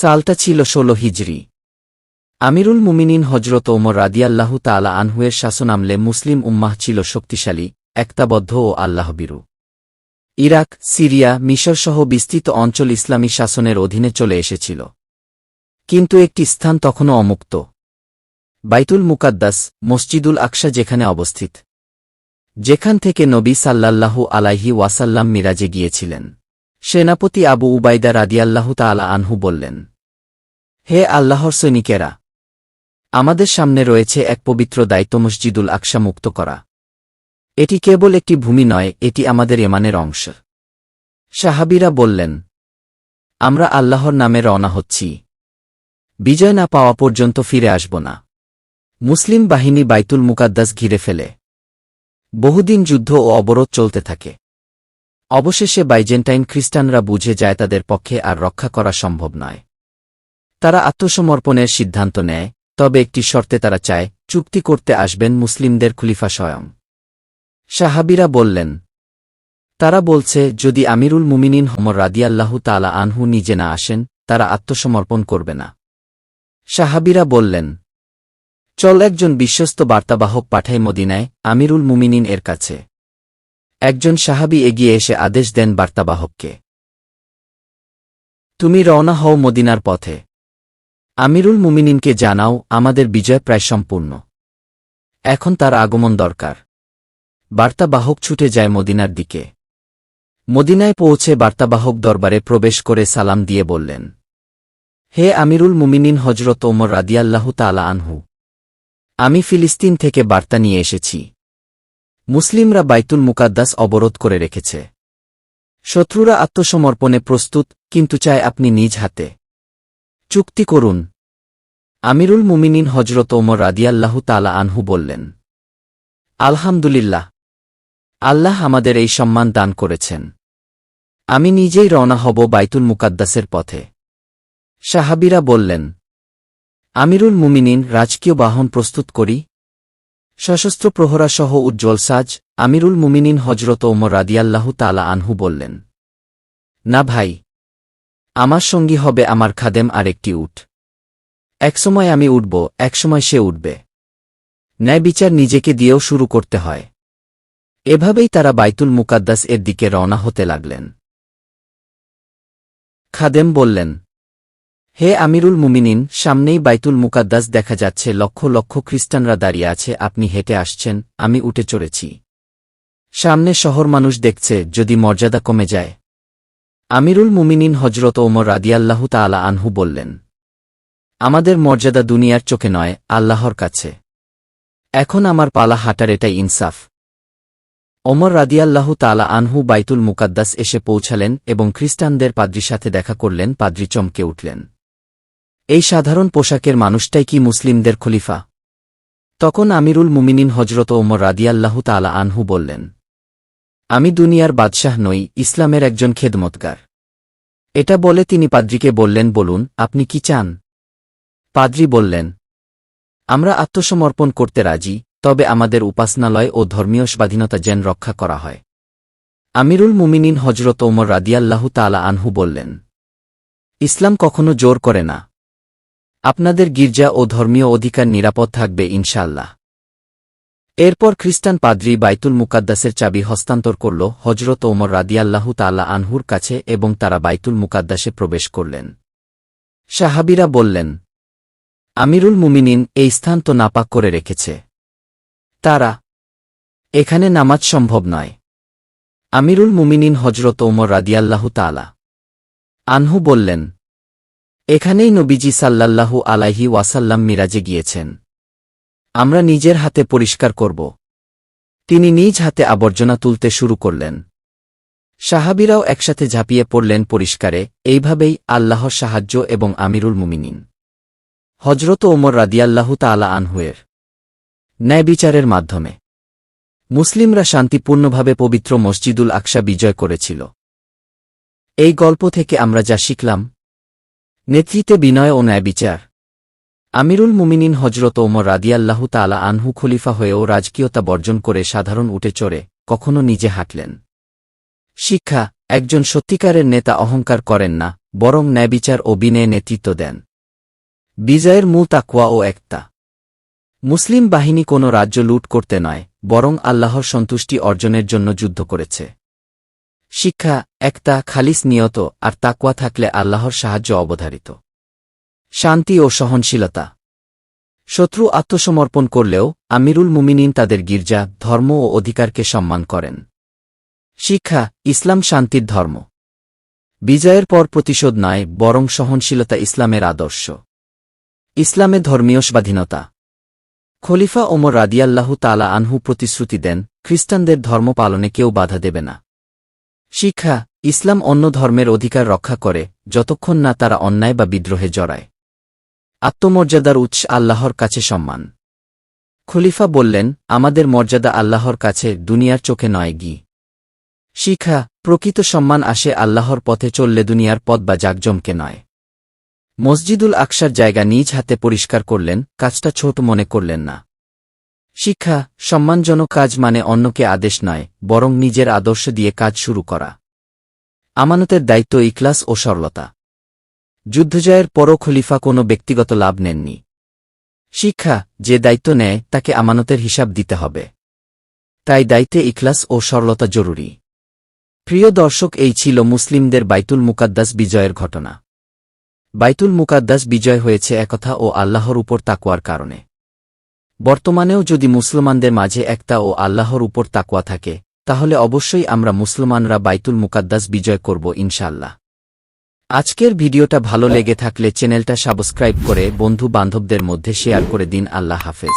সালটা ছিল ষোলো হিজরি। আমিরুল মুমিনিন হজরত ওমর রাদিয়াল্লাহু তালা আনহুয়ের শাসন আমলে মুসলিম উম্মাহ ছিল শক্তিশালী, একতাবদ্ধ ও আল্লাহবিরু। ইরাক, সিরিয়া, মিশরসহ বিস্তৃত অঞ্চল ইসলামী শাসনের অধীনে চলে এসেছিল। কিন্তু একটি স্থান তখনও অমুক্ত। বাইতুল মুকাদ্দাস, মসজিদুল আকসা যেখানে অবস্থিত। যেখান থেকে নবী সাল্লাল্লাহু আলাইহি ওয়াসাল্লাম মিরাজে গিয়েছিলেন। সেনাপতি আবু উবাইদা রাদিয়াল্লাহু তাআলা আনহু বললেন, হে আল্লাহর সৈনিকেরা, আমাদের সামনে রয়েছে এক পবিত্র দায়িত্ব মসজিদুল আকশা মুক্ত করা। এটি কেবল একটি ভূমি নয়, এটি আমাদের এমানের অংশ। সাহাবিরা বললেন, আমরা আল্লাহর নামে রওনা হচ্ছি। বিজয় না পাওয়া পর্যন্ত ফিরে আসব না। মুসলিম বাহিনী বাইতুল মুকাদ্দাস ঘিরে ফেলে। বহুদিন যুদ্ধ ও অবরোধ চলতে থাকে। অবশেষে বাইজেন্টাইন খ্রিস্টানরা বুঝে যায় তাদের পক্ষে আর রক্ষা করা সম্ভব নয়। তারা আত্মসমর্পণের সিদ্ধান্ত নেয়, তবে একটি শর্তে তারা চায়, চুক্তি করতে আসবেন মুসলিমদের খুলিফা স্বয়ং। সাহাবিরা বললেন, তারা বলছে, যদি আমিরুল মুমিনিন হমর রাদিয়াল্লাহু তালা আনহু নিজে না আসেন, তারা আত্মসমর্পণ করবে না। সাহাবিরা বললেন, চল একজন বিশ্বস্ত বার্তাবাহক পাঠাই মদিনায়, আমিরুল মুমিনিন এর কাছে। একজন সাহাবি এগিয়ে এসে আদেশ দেন বার্তাবাহককে। তুমি রওনা হও মদিনার পথে। আমিরুল মুমিনিনকে জানাও, আমাদের বিজয় প্রায় সম্পূর্ণ। এখন তার আগমন দরকার। বার্তাবাহক ছুটে যায় মদিনার দিকে। মদিনায় পৌঁছে বার্তাবাহক দরবারে প্রবেশ করে সালাম দিয়ে বললেন, হে আমিরুল মুমিনিন হজরত ওমর রাদিয়াল্লাহু তালা আনহু, আমি ফিলিস্তিন থেকে বার্তা নিয়ে এসেছি। মুসলিমরা বাইতুল মুকাদ্দাস অবরোধ করে রেখেছে। শত্রুরা আত্মসমর্পণে প্রস্তুত, কিন্তু চায় আপনি নিজ হাতে। চুক্তি করুন। আমিরুল মুমিনিন হজরত ওমর রাদিয়াল্লাহু তালা আনহু বললেন, আলহামদুলিল্লাহ। আল্লাহ আমাদের এই সম্মান দান করেছেন। আমি নিজেই রওনা হব বাইতুল মুকাদ্দাসের পথে। সাহাবিরা বললেন, আমিরুল মুমিনিন রাজকীয় বাহন প্রস্তুত করি সশস্ত্র প্রহরাসহ উজ্জ্বল সাজ, আমিরুল মুমিনিন হজরত ওমর রাদিয়াল্লাহু তালা আনহু বললেন, না ভাই, আমার সঙ্গী হবে আমার খাদেম আর একটি উঠ একসময় আমি উঠব একসময় সে উঠবে। ন্যায় বিচার নিজেকে দিয়েও শুরু করতে হয়। এভাবেই তারা বাইতুল মুকাদ্দাস এর দিকে রওনা হতে লাগলেন। খাদেম বললেন হে আমিরুল মুমিনিন, সামনেই বাইতুল মুকাদ্দাস দেখা যাচ্ছে, লক্ষ লক্ষ খ্রিস্টানরা দাঁড়িয়ে আছে, আপনি হেঁটে আসছেন, আমি উঠে চড়েছি। সামনে শহর মানুষ দেখছে, যদি মর্যাদা কমে যায়। আমিরুল মুমিনিন হজরত ওমর রাদিয়াল্লাহু তালা আনহু বললেন, আমাদের মর্যাদা দুনিয়ার চোখে নয়, আল্লাহর কাছে। এখন আমার পালা হাঁটার এটাই ইনসাফ। ওমর রাদিয়াল্লাহু তালা আনহু বাইতুল মুকাদ্দাস এসে পৌঁছালেন এবং খ্রিস্টানদের পাদ্রির সাথে দেখা করলেন, পাদ্রি চমকে উঠলেন। এই সাধারণ পোশাকের মানুষটাই কি মুসলিমদের খলিফা? তখন আমিরুল মুমিনিন হজরত ওমর রাদিয়াল্লাহু তালা আনহু বললেন, আমি দুনিয়ার বাদশাহ নই, ইসলামের একজন খেদমতগার। এটা বলে তিনি পাদ্রিকে বললেন, বলুন, আপনি কি চান? পাদ্রি বললেন, আমরা আত্মসমর্পণ করতে রাজি, তবে আমাদের উপাসনালয় ও ধর্মীয় স্বাধীনতা যেন রক্ষা করা হয়। আমিরুল মুমিনিন হজরত ওমর রাদিয়াল্লাহু তালা আনহু বললেন, ইসলাম কখনো জোর করে না। আপনাদের গির্জা ও ধর্মীয় অধিকার নিরাপদ থাকবে ইনশাল্লাহ এরপর খ্রিস্টান পাদ্রি বাইতুল মুকাদ্দাসের চাবি হস্তান্তর করল হজরত ওমর রাদিয়াল্লাহু তাল্লা আনহুর কাছে এবং তারা বাইতুল মুকাদ্দাসে প্রবেশ করলেন। সাহাবিরা বললেন, আমিরুল মুমিনিন এই স্থান তো নাপাক করে রেখেছে। তারা, এখানে নামাজ সম্ভব নয়। আমিরুল মুমিনিন হজরত ওমর রাদিয়াল্লাহু তালা আনহু বললেন এখানেই নবীজি সাল্লাল্লাহু আলাইহি ওয়াসাল্লাম মিরাজে গিয়েছেন। আমরা নিজের হাতে পরিষ্কার করব। তিনি নিজ হাতে আবর্জনা তুলতে শুরু করলেন। সাহাবিরাও একসাথে ঝাঁপিয়ে পড়লেন পরিষ্কারে, এইভাবেই আল্লাহর সাহায্য এবং আমিরুল মুমিনিন। হজরত ওমর রাদিয়াল্লাহু তালা আনহুয়ের ন্যায় বিচারের মাধ্যমে। মুসলিমরা শান্তিপূর্ণভাবে পবিত্র মসজিদুল আকশা বিজয় করেছিল। এই গল্প থেকে আমরা যা শিখলাম নেতৃত্বে বিনয় ও ন্যায় বিচার। আমিরুল মুমিনিন হজরত ওমর রাদিয়াল্লাহু তালা আনহু খলিফা হয়েও রাজকীয়তা বর্জন করে সাধারণ উঠে চড়ে কখনো নিজে হাঁটলেন। শিক্ষা, একজন সত্যিকারের নেতা অহংকার করেন না, বরং ন্যায়বিচার ও বিনয়ে নেতৃত্ব দেন। বিজয়ের মূল তাকুয়া ও একতা। মুসলিম বাহিনী কোনো রাজ্য লুট করতে নয়, বরং আল্লাহর সন্তুষ্টি অর্জনের জন্য যুদ্ধ করেছে। শিক্ষা একটা খালিস নিয়ত আর তাকুয়া থাকলে আল্লাহর সাহায্য অবধারিত। শান্তি ও সহনশীলতা। শত্রু আত্মসমর্পণ করলেও আমিরুল মুমিনিন তাদের গির্জা, ধর্ম ও অধিকারকে সম্মান করেন। শিক্ষা, ইসলাম শান্তির ধর্ম। বিজয়ের পর প্রতিশোধ নয় বরং সহনশীলতা ইসলামের আদর্শ। ইসলামে ধর্মীয় স্বাধীনতা। খলিফা ওমর রাদিয়াল্লাহু তালা আনহু প্রতিশ্রুতি দেন, খ্রিস্টানদের ধর্ম পালনে কেউ বাধা দেবে না। শিক্ষা, ইসলাম অন্য ধর্মের অধিকার রক্ষা করে, যতক্ষণ না তারা অন্যায় বা বিদ্রোহে জড়ায়। আত্মমর্যাদার উৎস আল্লাহর কাছে সম্মান। খলিফা বললেন, আমাদের মর্যাদা আল্লাহর কাছে, দুনিয়ার চোখে নয় গি। শিক্ষা, প্রকৃত সম্মান আসে আল্লাহর পথে চললে দুনিয়ার পথ বা জাকজমকে নয়। মসজিদুল আকসার জায়গা নিজ হাতে পরিষ্কার করলেন, কাজটা ছোট মনে করলেন না। শিক্ষা, সম্মানজনক কাজ মানে অন্যকে আদেশ নয়, বরং নিজের আদর্শ দিয়ে কাজ শুরু করা। আমানতের দায়িত্ব ইকলাস ও সরলতা। যুদ্ধজয়ের পরও খলিফা কোনো ব্যক্তিগত লাভ নেননি। শিক্ষা, যে দায়িত্ব নেয়, তাকে আমানতের হিসাব দিতে হবে। তাই দায়িত্বে ইখলাস ও সরলতা জরুরি। প্রিয় দর্শক, এই ছিল মুসলিমদের বাইতুল মুকাদ্দাস বিজয়ের ঘটনা। বাইতুল মুকাদ্দাস বিজয় হয়েছে একথা ও আল্লাহর উপর তাকুয়ার কারণে। বর্তমানেও যদি মুসলমানদের মাঝে একটা ও আল্লাহর উপর তাকুয়া থাকে, তাহলে অবশ্যই আমরা মুসলমানরা বাইতুল মুকাদ্দাস বিজয় করব ইনশাল্লাহ আজকের ভিডিওটা ভালো লেগে থাকলে চ্যানেলটা সাবস্ক্রাইব করে বন্ধু বান্ধবদের মধ্যে শেয়ার করে দিন। আল্লাহ হাফেজ।